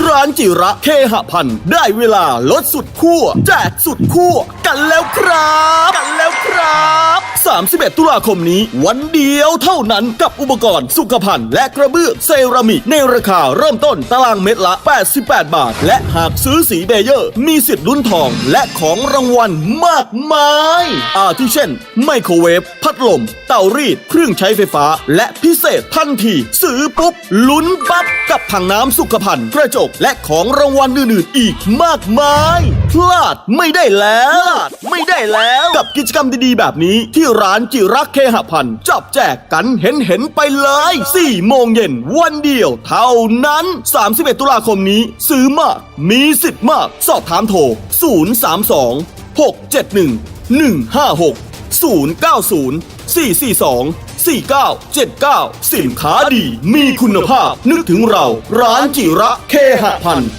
ร้านจิระเคหพันธ์ได้เวลาลดสุดขั้วแจกสุดขั้วกันแล้วครับกันแล้วครับ 31 ตุลาคมนี้ วันเดียวเท่านั้นกับอุปกรณ์สุขภัณฑ์และกระเบื้องเซรามิกในราคาเริ่มต้นตารางเม็ดละ 88 บาท และหากซื้อสีเบเยอร์ มีสิทธิ์ลุ้นทองและของรางวัลมากมาย อาทิเช่น ไมโครเวฟ พัดลม เตารีด เครื่องใช้ไฟฟ้า และพิเศษทันที ซื้อปุ๊บ ลุ้นปั๊บ กับถังน้ำสุขภัณฑ์กระจกและของรางวัลอื่นๆอีกมากมาย พลาดไม่ได้แล้วพลาดไม่ได้แล้ว กับกิจกรรมดีๆ แบบนี้ที่ร้านจิรักเคหพันธ์จับแจกกันเห็นเห็นไปเลย 4 โมงเย็นวันเดียวเท่านั้น 31 ตุลาคมนี้ซื้อมากมีสิทธิ์มาก สอบถามโทร 032 671 156 090 442 4979 สินค้าดีมีคุณภาพ นึกถึงเรา ร้านจิระเคหพันธ์